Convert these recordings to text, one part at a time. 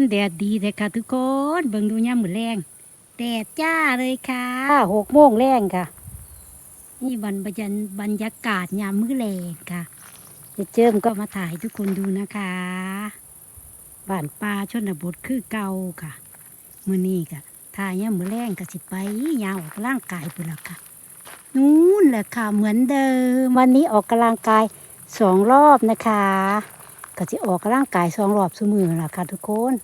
นแดดดีเลยค่ะทุกคน เบิ่งดูย่ามมือแรงแดดจ้าเลยค่ะหกโมงแรงค่ะ นี่บรรบรรยบรรยากาศยามมื้อแรงค่ะเดี๋ยวเจิมก็มาถ่ายให้ทุกคนดูนะคะบ้านป่าชนบทคือเก่าค่ะมื้อนี้ค่ะถ่ายยามมื้อแรงก็สิไปยาวออกกำลังกายไปแล้วค่ะนู่นแหละค่ะเหมือนเดิมวันนี้ออกกำลังกายสองรอบนะคะ ก็จะออกกำลังกายสองรอบสมือล่ะค่ะทุกคน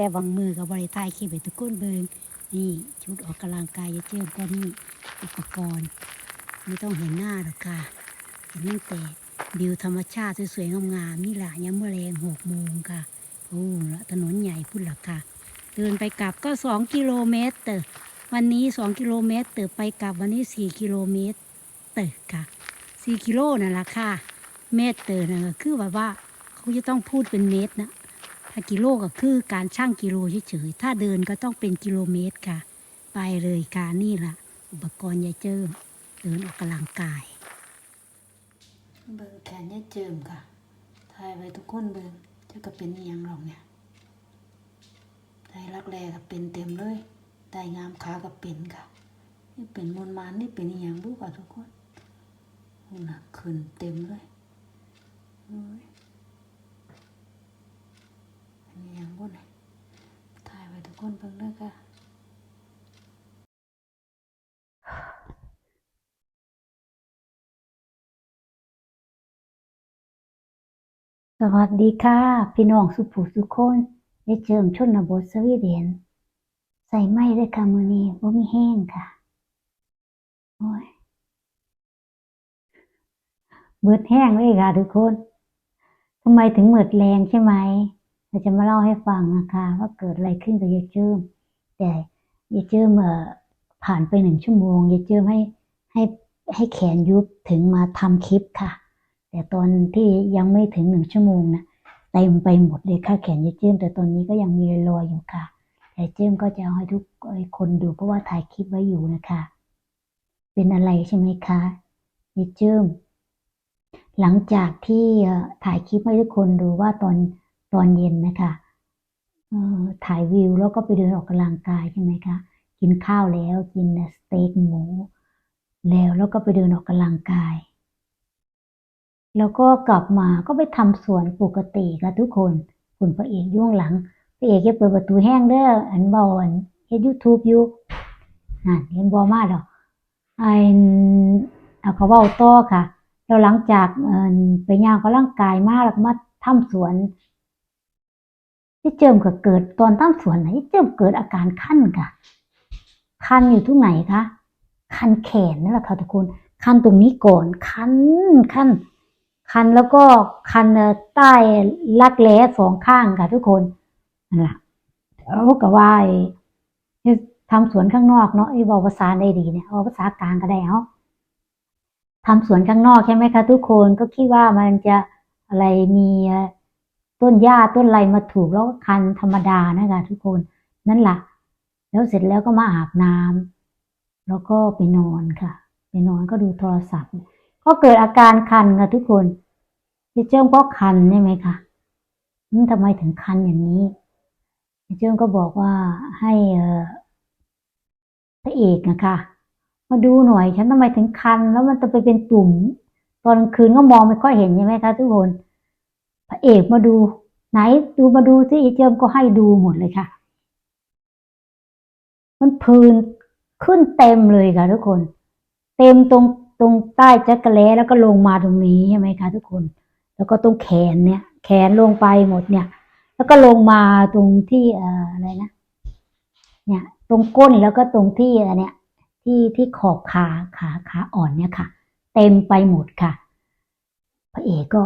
แต่บางมือกับบริทายคลิปให้ทุกคนเบิงนี่ชุดออกกำลังกายจะเจิมก็นี่อุปกรณ์ ไม่ต้องเห็นหน้าหรอกค่ะเห็นตั้งแต่วิวธรรมชาติสวยๆงามๆนี่แหละย้ำเมื่อแรงหกโมงค่ะโอ้ละถนนใหญ่พุ่นหลักค่ะเดินไปกลับก็สองกิโลเมตรเตอวันนี้สองกิโลเมตรเตอไปกลับวันนี้สี่กิโลเมตรเตอค่ะสี่กิโลนั่นแหละค่ะ เมตรเตอนั่นก็คือแบบว่า เขาจะต้องพูดเป็นเมตรนะ กิโลก็คือการชั่งกิโลเฉยๆ ถ้าเดินก็ต้องเป็นกิโลเมตรค่ะ ไปเลยค่ะนี่ละอุปกรณ์ยายเจิมเดินออกกำลังกาย เบิงแขนยายเจิมค่ะถ่ายไว้ทุกคนเบิงจะก็เป็นอหยังหรอกเนี่ยได้รักแรก็เป็นเต็มเลยได้งามขาก็เป็นค่ะ นี่เป็นมวลมานนี่เป็นอหยังบุค่ะทุกคนนู่นน่ะขึ้นเต็มเลย โอ้ยอันนี้ยังบ่ไหนถ่ายไว้ทุกคนเบิ่งเด้อค่ะสวัสดีค่ะ พี่น้องสุภูสุคนได้เจิมชนบทสวีเดน ใส่ไม้ด้วยค่ะมือนี้บ่มีแห้งค่ะ โอ้ยเบิดแห้งเลยค่ะทุกคนทำไมถึงเหมือดแรงใช่ไหม เราจะมาเล่าให้ฟังนะคะ ว่าเกิดอะไรขึ้นกับยายเจิมแต่ยายเจิมเอ่อผ่านไปหนึ่งชั่วโมงยายเจิมให้ให้ให้แขนยุบถึงมาทำคลิปค่ะ แต่ตอนที่ยังไม่ถึงหนึ่งชั่วโมงนะเต็มไปหมดเลยค่ะแขนยายเจิมแต่ตอนนี้ก็ยังมีรอยอยู่ค่ะแต่เจิมก็จะเอาให้ทุกคนดูเพราะว่าถ่ายคลิปไว้อยู่นะคะ เป็นอะไรใช่ไหมคะยายเจิมหลังจากที่ถ่ายคลิปให้ทุกคนดูว่าตอน ตอนเย็นนะคะเออถ่ายวิวแล้วก็ไปเดินออกกำลังกายใช่ไหมคะ กินข้าวแล้วกินสเต็กหมู แล้วแล้วก็ไปเดินออกกำลังกาย แล้วก็กลับมาก็ไปทำสวนปกติค่ะทุกคนคุณพระเอกยุ่ข้างหลังพระเอกจะเปิดประตูแห้งเด้ออันเบาอันเฮ็ดยูทูบอยู่นั่นเห็นบอมาดอกไอ้เอาเขาเว้าต่อค่ะ แล้วหลังจากไปย่างกำลังกายมากแล้วก็มาทำสวน เจิมก็เกิดตอนทำสวนไหนเจิมเกิดอาการคันค่ะ คันอยู่ทุกไหนคะคันแขนนั่นแหละค่ะทุกคนคันตรงนี้ก่อนคันคันคันแล้วก็คันใต้รักแร้สองข้างค่ะ ทุกคนนั่นแหละเอาก็ว่าไอ้ที่ทำสวนข้างนอกเนาะไอ้บอกภาษาได้ดีเนี่ยเอาภาษากลางก็ได้เอาทำสวนข้างนอกใช่ไหมคะทุกคนก็คิดว่ามันจะอะไรมีอ ต้นหญ้าต้นไรมาถูกแล้วก็คันธรรมดานะคะทุกคนนั่นแหละแล้วเสร็จแล้วก็มาอาบน้ำแล้วก็ไปนอนค่ะ ไปนอนก็ดูโทรศัพท์ ก็เกิดอาการคันค่ะทุกคนพี่เจิ้งก็คันใช่ไหมคะอืมทำไมถึงคันอย่างนี้พี่เจิ้งก็บอกว่าให้เออพระเอกนะคะมาดูหน่อยฉันทำไมถึงคัน แล้วมันจะไปเป็นตุ่ม ตอนคืนก็มองไม่ค่อยเห็นใช่ไหมคะทุกคน พระเอกมาดู ไหนดูมาดูสิอีเจิมก็ให้ดูหมดเลยค่ะ มันพื้นขึ้นเต็มเลยค่ะ ทุกคน เต็มตรงตรงใต้จักระแล้แล้วก็ลงมาตรงนี้ใช่ไหมคะทุกคน แล้วก็ตรงแขนเนี่ย แขนลงไปหมดเนี่ย แล้วก็ลงมาตรงที่เอ่ออะไรนะเนี่ย ตรงก้นแล้วก็ตรงที่อะไรเนี่ย ที่ที่ขอบขาขาขาอ่อนเนี่ยค่ะ เต็มไปหมดค่ะ พระเอกก็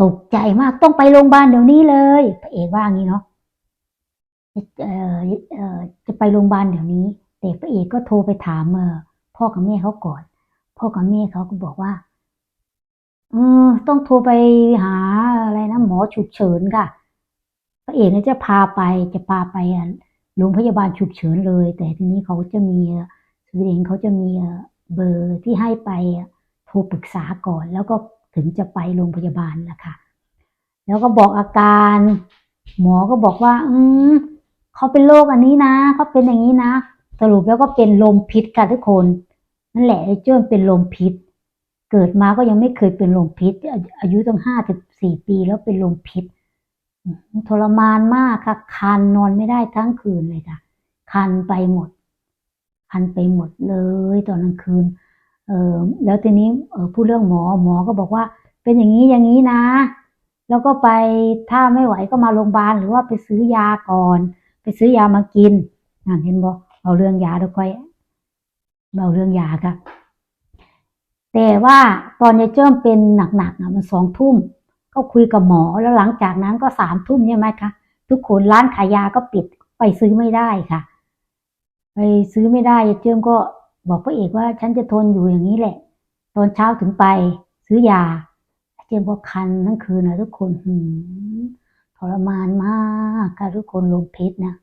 ตกใจมากต้องไปโรงพยาบาลเดี๋ยวนี้เลย พระเอกว่างี้เนาะเอ่อเอ่อจะไปโรงพยาบาลเดี๋ยวนี้แต่พระเอกก็โทรไปถามเออพ่อกับแม่เขาก่อน พ่อกับแม่เขาก็บอกว่าเออต้องโทรไปหาอะไรนะหมอฉุกเฉินค่ะ พระเอกเนี่ยจะพาไปจะพาไปโรงพยาบาลฉุกเฉินเลย แต่ทีนี้เขาจะมีเอ่อสวีเดนเขาจะมีเบอร์ที่ให้ไปโทรปรึกษาก่อนแล้วก็ ถึงจะไปโรงพยาบาลละค่ะ แล้วก็บอกอาการ หมอก็บอกว่า อืมเขาเป็นโรคอันนี้นะเขาเป็นอย่างนี้นะ สรุปแล้วก็เป็นลมพิษค่ะทุกคน นั่นแหละไอ้เจิ้มเป็นลมพิษ เกิดมาก็ยังไม่เคยเป็นลมพิษ อายุตั้งห้าสิบสี่ปีแล้วเป็นลมพิษทรมานมากค่ะ คันนอนไม่ได้ทั้งคืนเลยค่ะ คันไปหมด คันไปหมดเลยตอนกลางคืน เออแล้วทีนี้เออพูดเรื่องหมอหมอก็บอกว่า เป็นอย่างนี้อย่างนี้นะ แล้วก็ไปถ้าไม่ไหวก็มาโรงพยาบาลหรือว่าไปซื้อยาก่อน ไปซื้อยามากินนั่นเห็นบอกเอาเรื่องยาเดี๋ยค่อยเอาเรื่องยาค่ะแต่ว่าตอนยายเจิ้มเป็นหนักๆนะมันสองทุ่มก็คุยกับหมอแล้วหลังจากนั้นก็สามทุ่มใช่ไหมคะทุกคนร้านขายยาก็ปิดไปซื้อไม่ได้ค่ะ ไปซื้อไม่ได้ยายเจิ้มก็ บอกพระเอกว่าฉันจะทนอยู่อย่างนี้แหละ ตอนเช้าถึงไป ซื้อยาเจียมบอกคันทั้งคืนนะทุกคนหืมทรมานมากค่ะทุกคนลมพิษนะ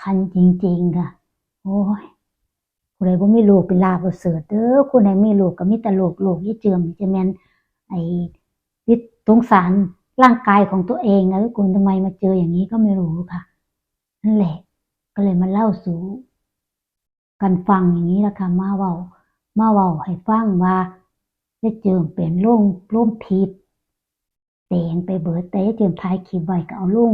คันจริง ๆ ค่ะ โอ้ยผู้ใดบ่มีลูกเป็นลาบประเสริฐเด้อคนไหนมีลูกก็มีแต่ลูกลูกยี่เจิมจะแมนไอ้ที่สงสารร่างกายของตัวเองนะทุกคนทำไมมาเจออย่างนี้ก็ไม่รู้ค่ะ นั่นแหละ ก็เลยมาเล่าสู่ กันฟังอย่างนี้ละค่ะมาเว้ามาเว้าให้ฟังว่าจะเจิมเป็นร่มร่มพิษแดงไปเบิดแต่จะเจิมทายคลิปไว้ก็เอาลุง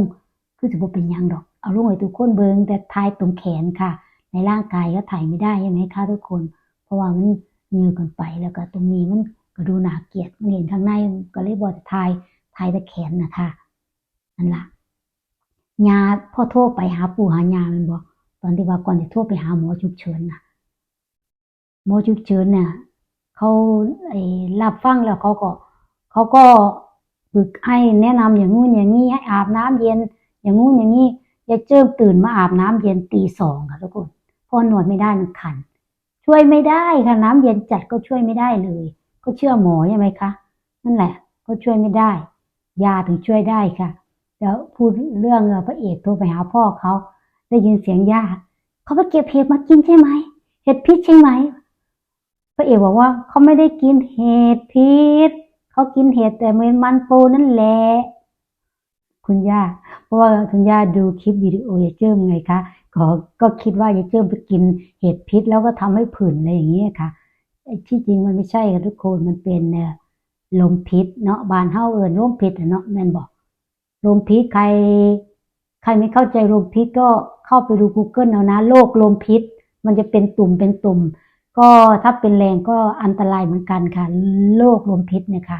คือจะบ่เป็นยังดอก เอาลุงให้ทุกคนเบิงแต่ทายตรงแขนค่ะ ในร่างกายก็ถ่ายไม่ได้ใช่ไหมคะทุกคน เพราะว่ามันเยือเกันไปแล้วก็ตรงนี้มันก็ดูหนาเกลียดมันเห็นข้างในก็เลยบอกจะทายทายแต่แขนนะคะนั่นล่ะยาพ่อโทรไปหาปู่หายามันบอก อนที่ว่าก่อนจะโทรไปหาหมอฉุกเฉินนะหมอฉุกเฉินเนี่ยเขาไอ้รับฟังแล้วเขาก็เขาก็ฝึกให้แนะนำอย่างงู้นอย่างนี้ให้อาบน้ำเย็น อย่างงู้นอย่างนี้อย่าเจิมตื่นมาอาบน้ำเย็นตีสองค่ะทุกคนพอนอนไม่ได้มันคัน ช่วยไม่ได้ค่ะน้ำเย็นจัดก็ช่วยไม่ได้เลย ก็เชื่อหมอใช่ไหมคะนั่นแหละ ก็ช่วยไม่ได้ ยาถึงช่วยได้ค่ะ แล้วพูดเรื่องพระเอกโทรไปหาพ่อเขา ได้ยินเสียงญาเขาไปเก็บเห็ดมากินใช่ไหม เห็ดพิษใช่ไหมพระเอกบอกว่าเขาไม่ได้กินเห็ดพิษเขากินเห็ดแต่เป็นมันปูนั่นแหละคุณย่า เพราะว่าคุณย่าดูคลิปวิดีโอยายเจิ้มไงคะก็ก็คิดว่ายายเจิ้มไปกินเห็ดพิษ แล้วก็ทำให้ผื่นอะไรอย่างเงี้ยค่ะที่จริงมันไม่ใช่ค่ะทุกคนมันเป็นเอ่อลมพิษเนาะบานเฮาเอิญลมพิษเนาะแม่นบอกลมพิษใคร ใครไม่เข้าใจลมพิษก็ เข้าไปดู Google เอานะโรคลมพิษ มันจะเป็นตุ่มเป็นตุ่ม ก็ถ้าเป็นแรงก็อันตรายเหมือนกันค่ะโรคลมพิษเนี่ยค่ะ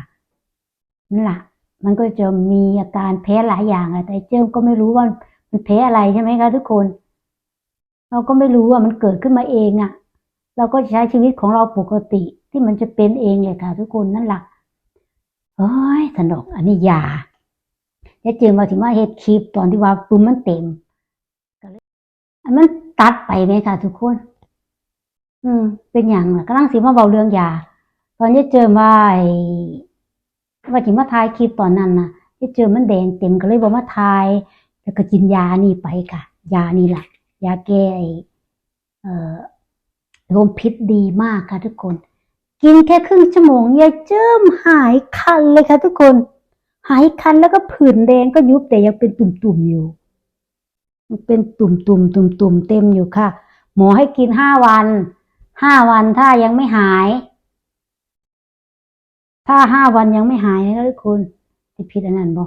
นั่นแหละมันก็จะมีอาการแพ้หลายอย่างอะแต่เจ้มก็ไม่รู้ว่ามันแพ้อะไรใช่ไหมคะทุกคน เราก็ไม่รู้ว่ามันเกิดขึ้นมาเองอะเราก็ใช้ชีวิตของเราปกติที่มันจะเป็นเองเลยค่ะ ทุกคนนั่นแหละเฮ้ยสนุกอันนี้ยาจะเจอมาถึงว่าเฮ็ดคลิปตอนที่ว่าปุ่มมันเต็ม มันตัดไปไหมคะทุกคน อืม เป็นอย่างล่ะกำลังสิมาเบาเรื่องยา ตอนนี้เจอมาไอ้ว่าจิมาถ่ายคลิปตอนนั้นนะที่เจอมันแดงเต็มก็เลยบอกมาถ่าย แล้วก็กินยานี่ไปค่ะ ยานี่แหละยาแก้ไอเอ่อลมพิษดีมากค่ะทุกคน กินแค่ครึ่งชั่วโมงยายเจิมหายคันเลยค่ะทุกคน หายคันแล้วก็ผื่นแดงก็ยุบแต่ยังเป็นตุ่มๆอยู่ มันเป็นตุ่มๆตุ่มๆเต็มอยู่ค่ะ หมอให้กินห้าวันห้าวันถ้ายังไม่หาย ถ้าห้าวันยังไม่หายนะทุกคนจะผิดอันนั้นบ่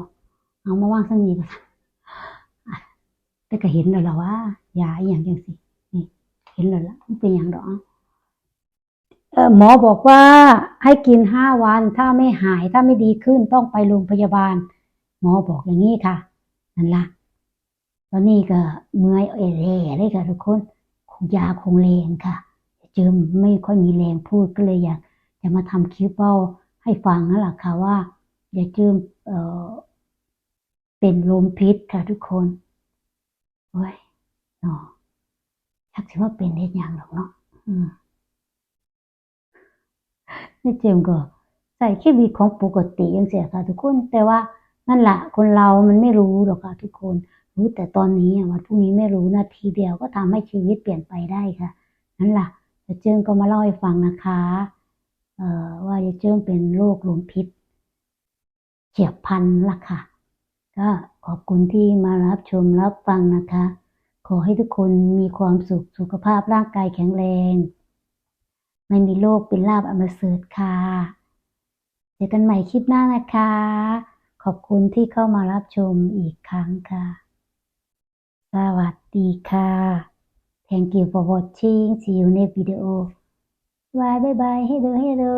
เอามาว่างสักนิดก่อนแต่ก็เห็นแล้วล่ะว่ายาอย่างจังสินี่เห็นแล้วล่ะมันเป็นอย่างดอกเออหมอบอกว่าให้กินห้าวันถ้าไม่หายถ้าไม่ดีขึ้นต้องไปโรงพยาบาล หมอบอกอย่างนี้ค่ะนั่นล่ะ ตอนนี้ก็เมื่อยเอเร่เลยค่ะทุกคนคงยาคงแรงค่ะเจอไม่ค่อยมีแรงพูดก็เลยอยากจะมาทำคลิปเบ้าให้ฟังนั่นแหละค่ะว่าอย่าเจอเอ่อเป็นลมพิษค่ะทุกคนโอ้ยเนาะชักสิว่าเป็นได้ยังหรอกเนาะอืมนี่เจมก็ใส่ชีวิตของปกติยังเสียค่ะทุกคน แต่ว่านั่นแหละคนเรามันไม่รู้หรอกค่ะทุกคน รู้แต่ตอนนี้วันพรุ่งนี้ไม่รู้นาทีเดียวก็ทำให้ชีวิตเปลี่ยนไปได้ค่ะนั่นแหละเดี๋ยเจิ้งก็มาเล่าให้ฟังนะคะเอ่อว่าเจิ้งเป็นโรคลมพิษเฉียบพันละค่ะ ก็ขอบคุณที่มารับชมรับฟังนะคะ ขอให้ทุกคนมีความสุขสุขภาพร่างกายแข็งแรง ไม่มีโรคเป็นลาบอมฤตค่ะเจอกันใหม่คลิปหน้านะคะ ขอบคุณที่เข้ามารับชมอีกครั้งค่ะ สวัสดีค่ะ Thank you for watching see you next video bye bye bye hello hello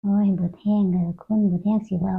โอ้ยบิดแห้งเลยคุณบิดแห้งสิเบา